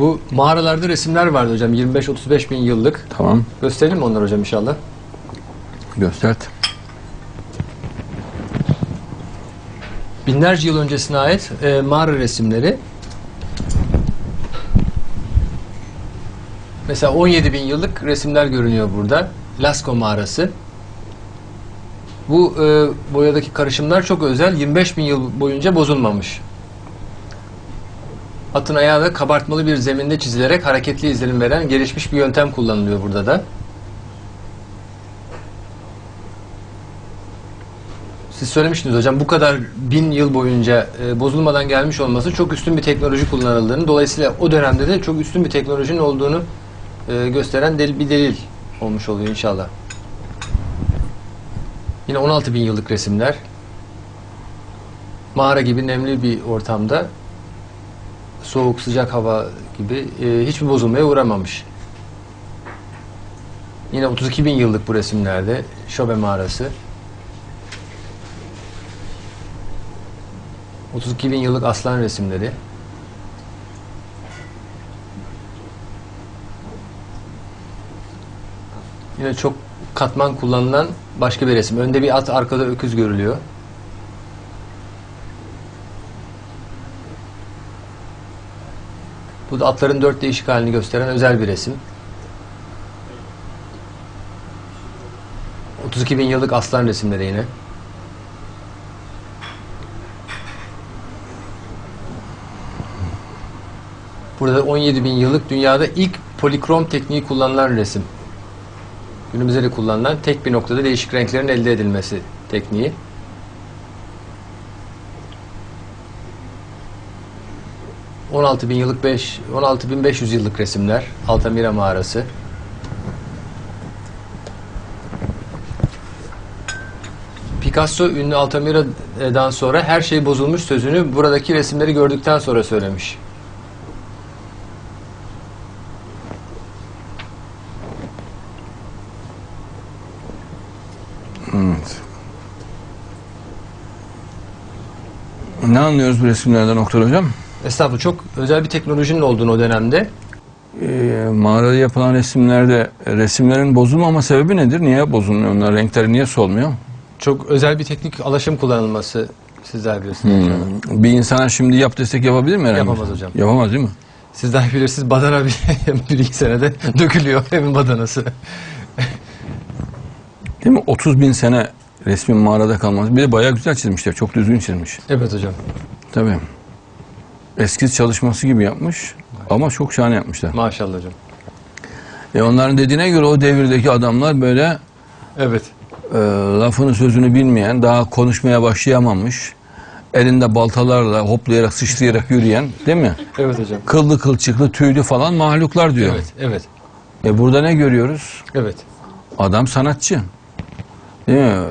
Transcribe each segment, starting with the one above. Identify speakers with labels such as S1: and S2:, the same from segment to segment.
S1: Bu mağaralarda resimler vardı hocam 25-35 bin yıllık.
S2: Tamam.
S1: Gösterelim mi onları hocam inşallah?
S2: Göster.
S1: Binlerce yıl öncesine ait e, mağara resimleri. Mesela 17 bin yıllık resimler görünüyor burada. Lascaux mağarası. Bu e, boyadaki karışımlar çok özel. 25 bin yıl boyunca bozulmamış. Atın ayağı da kabartmalı bir zeminde çizilerek hareketli izlenim veren gelişmiş bir yöntem kullanılıyor burada da. Siz söylemiştiniz hocam bu kadar bin yıl boyunca e, bozulmadan gelmiş olması çok üstün bir teknoloji kullanıldığını dolayısıyla o dönemde de çok üstün bir teknolojinin olduğunu e, gösteren del- bir delil olmuş oluyor inşallah. Yine 16 bin yıllık resimler. Mağara gibi nemli bir ortamda soğuk sıcak hava gibi e, hiçbir bozulmaya uğramamış. Yine 32 bin yıllık bu resimlerde Şobe mağarası. 32 bin yıllık aslan resimleri. Yine çok katman kullanılan başka bir resim. Önde bir at, arkada öküz görülüyor. Bu da atların dört değişik halini gösteren özel bir resim. 32 bin yıllık aslan resimleri yine. Burada 17 bin yıllık dünyada ilk polikrom tekniği kullanılan resim. Günümüzde de kullanılan tek bir noktada değişik renklerin elde edilmesi tekniği. ...16 bin yıllık 5, 16 bin 500 yıllık resimler. Altamira mağarası. Picasso ünlü Altamira'dan sonra her şey bozulmuş sözünü buradaki resimleri gördükten sonra söylemiş.
S2: Evet. Ne anlıyoruz bu resimlerden Oktay Hocam?
S1: Estağfurullah çok özel bir teknolojinin olduğunu o dönemde.
S2: Ee, mağarada yapılan resimlerde resimlerin bozulmama sebebi nedir? Niye bozulmuyor onlar? Renkleri niye solmuyor?
S1: Çok özel bir teknik alaşım kullanılması sizler bilirsiniz.
S2: Hmm. Bir insana şimdi yap desek yapabilir mi? herhangi
S1: Yapamaz hocam.
S2: Yapamaz değil mi?
S1: Siz daha iyi bilirsiniz badana bir, bir iki senede dökülüyor evin badanası.
S2: Değil mi? 30 bin sene resmin mağarada kalmaz. Bir de bayağı güzel çizmişler. Çok düzgün çizmiş.
S1: Evet hocam.
S2: Tabii. Eskiz çalışması gibi yapmış. Ama çok şahane yapmışlar.
S1: Maşallah hocam.
S2: E onların dediğine göre o devirdeki adamlar böyle
S1: Evet.
S2: e, lafını sözünü bilmeyen, daha konuşmaya başlayamamış, elinde baltalarla hoplayarak sıçrayarak yürüyen, değil mi?
S1: Evet hocam.
S2: Kıllı kılçıklı, tüylü falan mahluklar diyor.
S1: Evet, evet,
S2: E burada ne görüyoruz?
S1: evet.
S2: Adam sanatçı. Değil mi?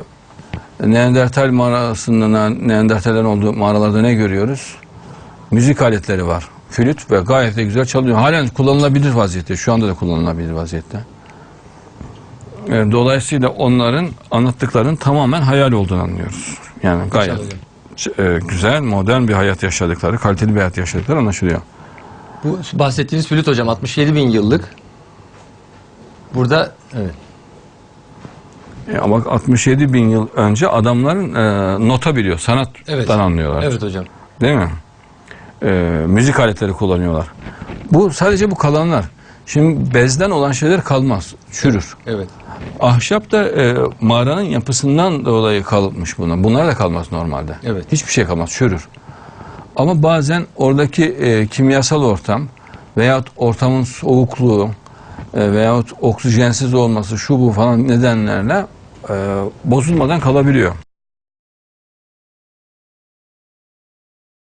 S2: Neandertal mağarasında Neandertallerin olduğu mağaralarda ne görüyoruz? Müzik aletleri var. Flüt ve gayet de güzel çalıyor. Halen kullanılabilir vaziyette. Şu anda da kullanılabilir vaziyette. E, Dolayısıyla onların anlattıklarının tamamen hayal olduğunu anlıyoruz. Yani gayet e, güzel, modern bir hayat yaşadıkları, kaliteli bir hayat yaşadıkları anlaşılıyor.
S1: Bu bahsettiğiniz flüt hocam 67 bin yıllık. Burada evet.
S2: E, ama 67 bin yıl önce adamların e, nota biliyor, sanattan
S1: Evet.
S2: anlıyorlar.
S1: Evet hocam.
S2: Değil mi? E, müzik aletleri kullanıyorlar. Bu sadece bu kalanlar. Şimdi bezden olan şeyler kalmaz, çürür.
S1: Evet.
S2: Ahşap da e, mağaranın yapısından dolayı kalıpmış buna. Bunlar da kalmaz normalde.
S1: Evet.
S2: Hiçbir şey kalmaz, çürür. Ama bazen oradaki e, kimyasal ortam veyahut ortamın soğukluğu e, veyahut oksijensiz olması şu bu falan nedenlerle e, bozulmadan kalabiliyor.